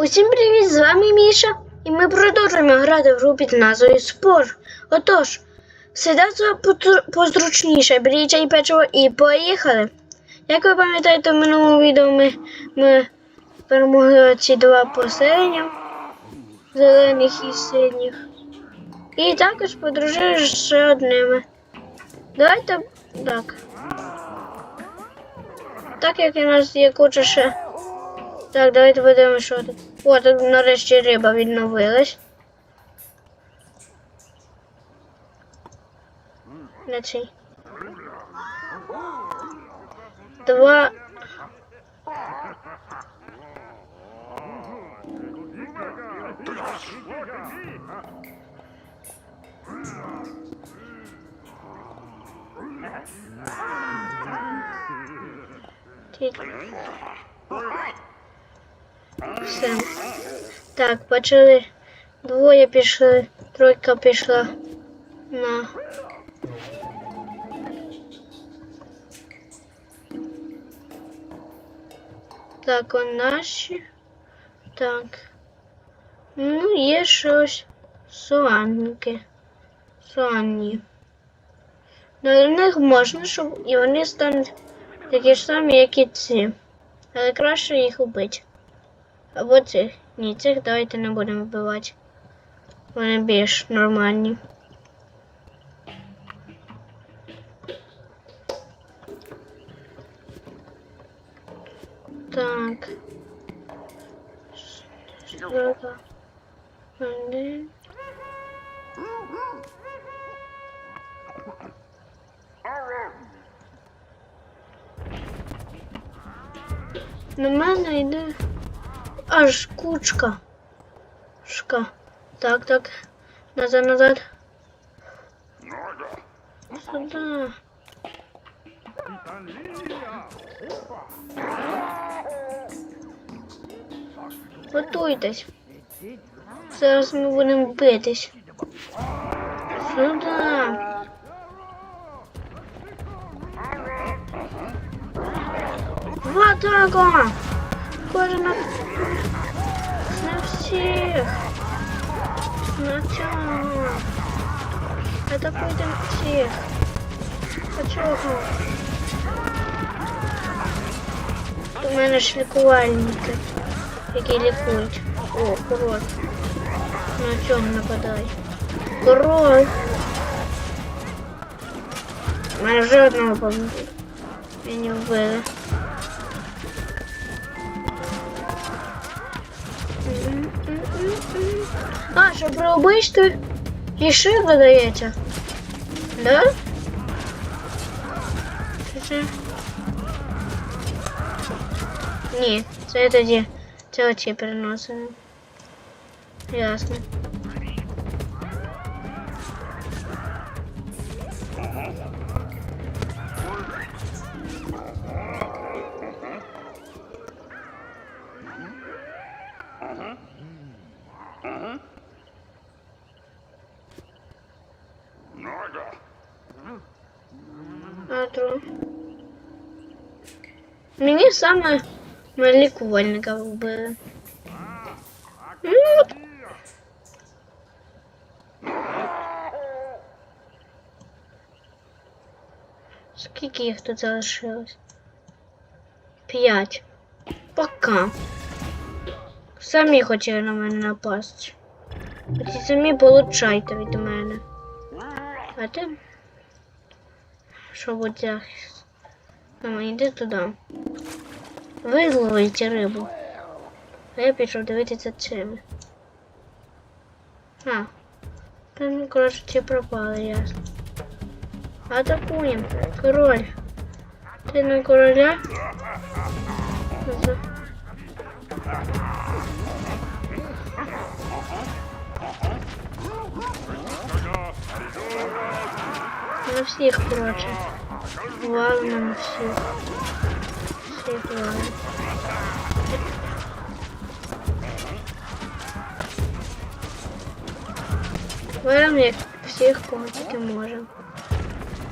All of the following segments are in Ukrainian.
Усім привіт! З вами Міша, і ми продовжуємо грати в гру під назвою Спор. Отож, сідайте позручніше, беріть чай печиво і поїхали. Як ви пам'ятаєте, в минулому відео ми, ми перемогли ці два поселення зелених і синіх. І також подружилися ще одними. Давайте так. Так як у нас є куча ще. Так, давайте подивимося, що тут. О, тут нарешті риба відновилась. На цій. Два. Тільки. Все. Так, почали. Двоє пішли, тройка пішла на. Так, он наші. Так. Ну, є щось. Суанники. Суанні. До них можна, щоб і вони стануть такі ж самі, як і ці. Але краще їх убити. Або цих. Ні, цих давайте не будемо вбивати. Вони більш нормальні. Так. На мене йде аж кучка. Шка. Так, так. Назад, назад. Сюда. Готуйтесь. Зараз ми будемо битись. Сюда. В атаку! Кожен на... на всіх. На цьому. Атакуйте всіх. А чого? У мене ж лікувальники, які лікують. О, король. На чому нападай? Король. У мене вже одного побили. А, що при убивстві і ще додається? Да? Чи це? Ні, це тоді. Це оці переносимо. Ясно. Мені саме лікувальника вбили. Ну, от. Скільки тут залишилось? П'ять. Пока. Самі хотіли на мене напасти. Ці самі получайте від мене. А ти? Що буде? Мама, йди туди. Ви зловите рибу. А я пішов дивитися цими. А. Там, коротше, ці пропали, ясно. Атакуємо. Король. Ти на короля? На всіх, коротше. Валимо на всіх. Всіх валимо. Валимо як всіх, кого тільки можемо.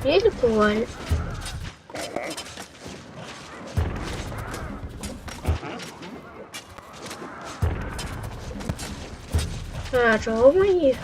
І лікували. А чого мої?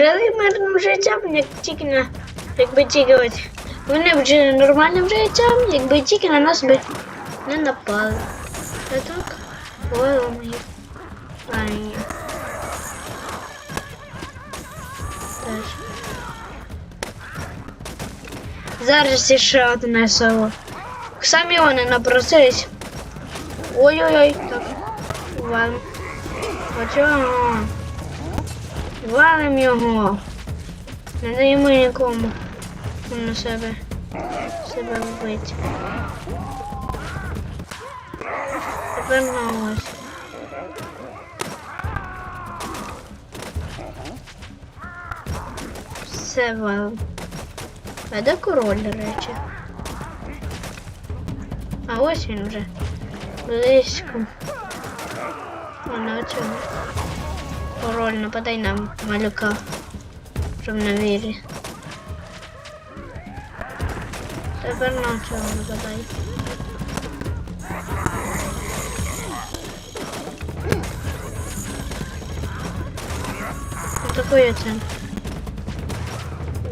Жили мирним життям, як тільки на якби тільки от вони б жили нормальним життям, якби тільки на нас би не напали. А так, ой, мої. Ай. Зараз ще одне село. Самі вони напросились. Ой-ой-ой, так. Валим. Оцього. Валим його. Не даємо нікому на себе себе вбити. Тепер на ось. Все валим. А де король, до речі? А ось він вже. Близько. Вона цього. Король, нападай на малюка. Щоб на вірі. Тепер на цього нападай. Такой це.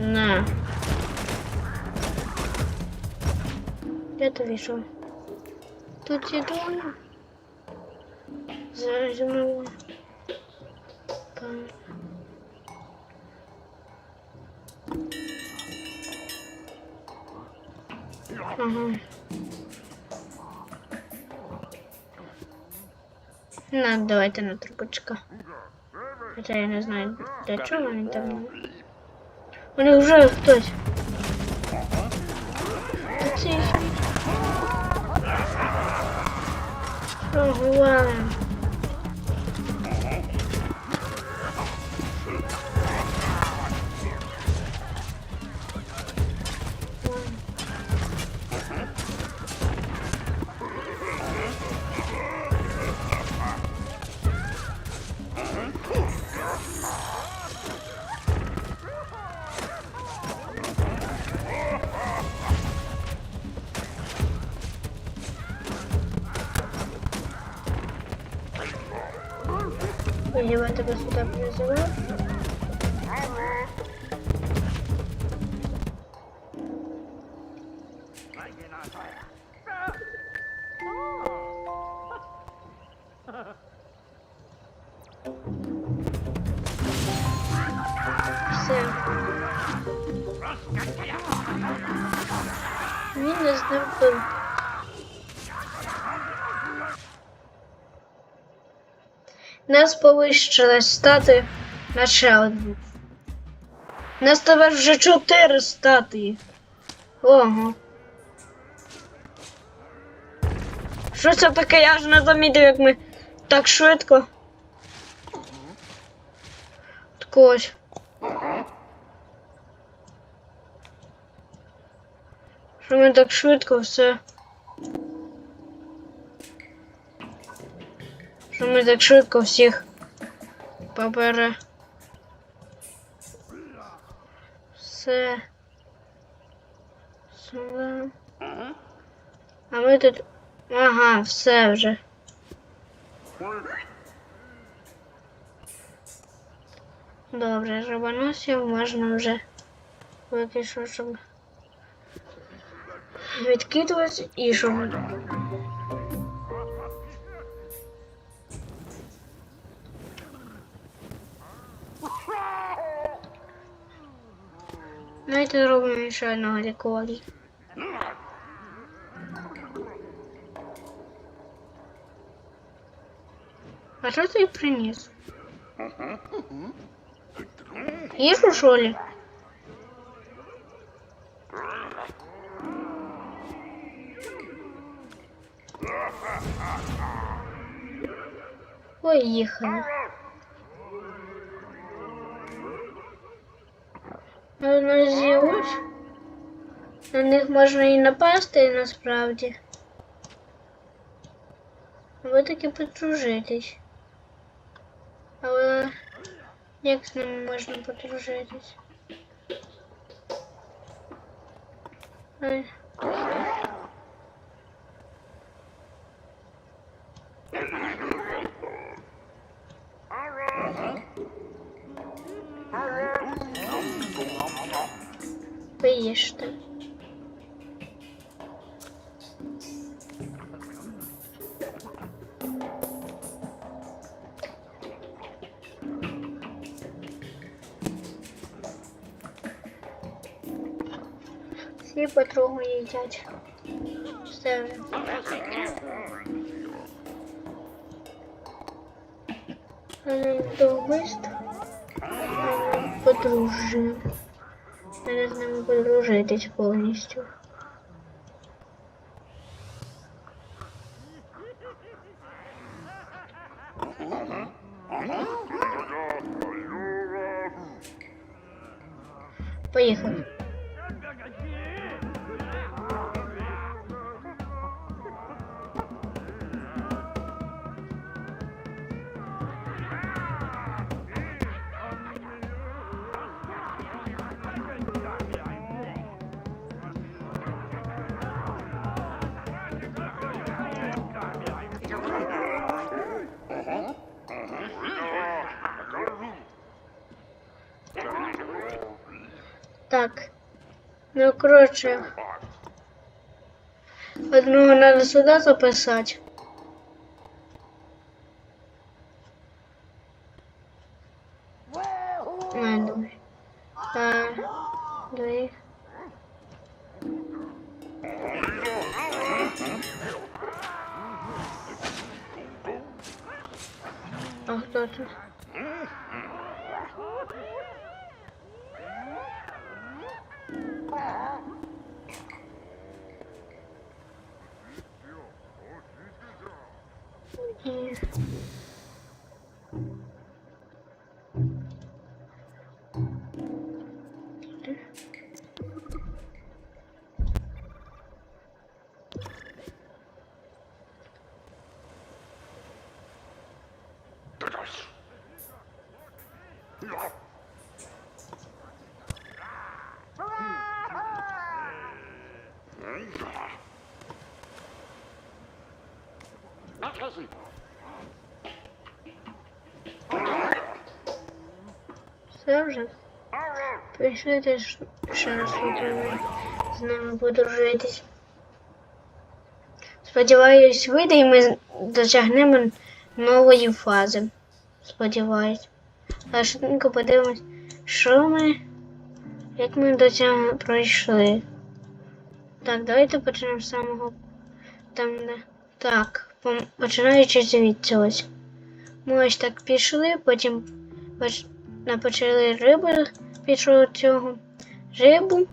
На. Де ти вийшов? Тут є дома. Зажмемо. Ага. На, давайте на трубочка. Хоча я не знаю, для чого вони там. Вони вже хтось. Це. Що говоримо? Я тебе сюди призываю. Нас повищили стати на ще одну. Нас тепер вже чотири статуї. Ого. Що це таке? Я ж не замітив, як ми так швидко. Ось. Що ми так швидко все. Що ми так швидко всіх попере. Все. Сюди. А ми тут. Ага, все вже. Добре, рибоносів можна вже що, щоб відкидувати і щоб. Давайте зробимо ще одного лікування. А що ти приніс? Їжу, що ли? Поїхали. Ну, ну, з'явилось. На них можна і напасти насправді. Ви таки подружитесь. Але як з ними можна подружитись? Ой. Всі потроху їдять. Все вже. Але до вбивства подружжя. Треба з ними подружитись повністю. Поїхали. Так. Ну, коротше. Одного надо сюди записати. Не. А, дві. А хто тут? Yeah. І... Все вже. Пішли теж ще раз потрібно з ними подружитись. Сподіваюсь, вийде і ми досягнемо нової фази. Сподіваюсь. А швидко подивимось, що ми, як ми до цього пройшли. Так, давайте почнемо з самого там, де. Так, починаючи звідси ось. Ми ось так пішли, потім почали рибу пішов цього рибу.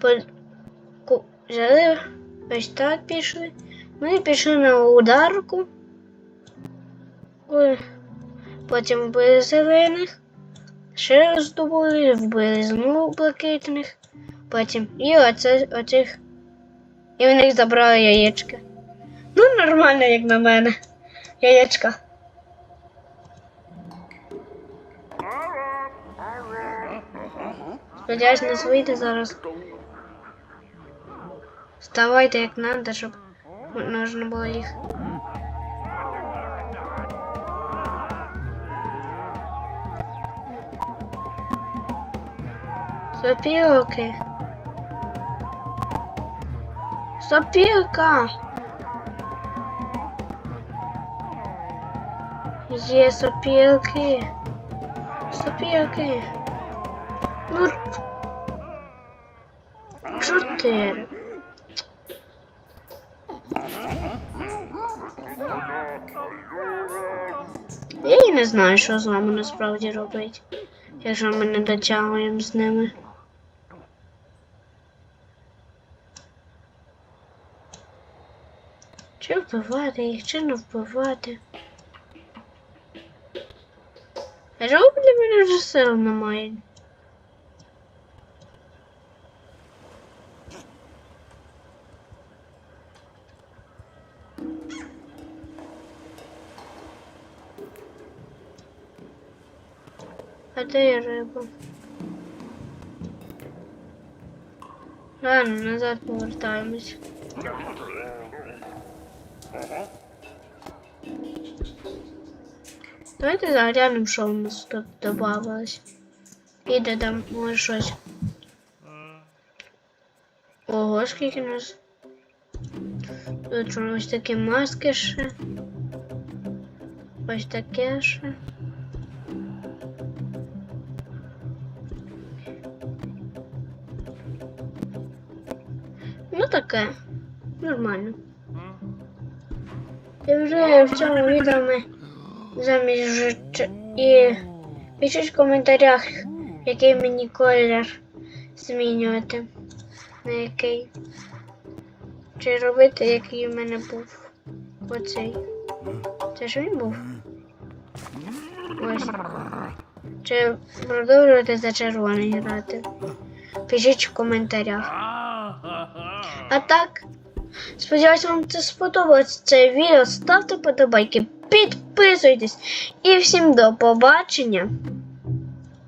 По... Взяли ось так пішли. Ми пішли на ударку. Потім вбили зелених. Ще раз добули, вбили знову блакитних. Потім і оце, оцих. І в них забрали яєчки. Ну, нормально, як на мене. Яєчка. Сподіваюсь, нас вийде зараз. Вставайте як надо, щоб можна було їх. Сопілки. Сопілка. Є сопілки. Сопілки. Ну. Чотири. Я і не знаю, що з вами насправді робить, якщо ми не дотягуємо з ними. Чи вбивати їх, чи не вбивати? А чого для мене вже сил немає? А де є риба? Ладно, назад повертаємось. Давайте заглянемо, що у нас тут додавалось. І додамо щось. Ого, скільки у нас. Тут що, ось такі маски ще. Ось таке ще. Ну таке. Нормально. І вже в цьому відео ми замість і пишіть в коментарях, який мені колір змінювати. На який. Чи робити, який у мене був. Оцей. Це ж він був? Ось. Чи продовжувати за червоний грати? Пишіть в коментарях. А так, сподіваюся, вам це сподобалось це відео. Ставте подобайки, підписуйтесь і всім до побачення.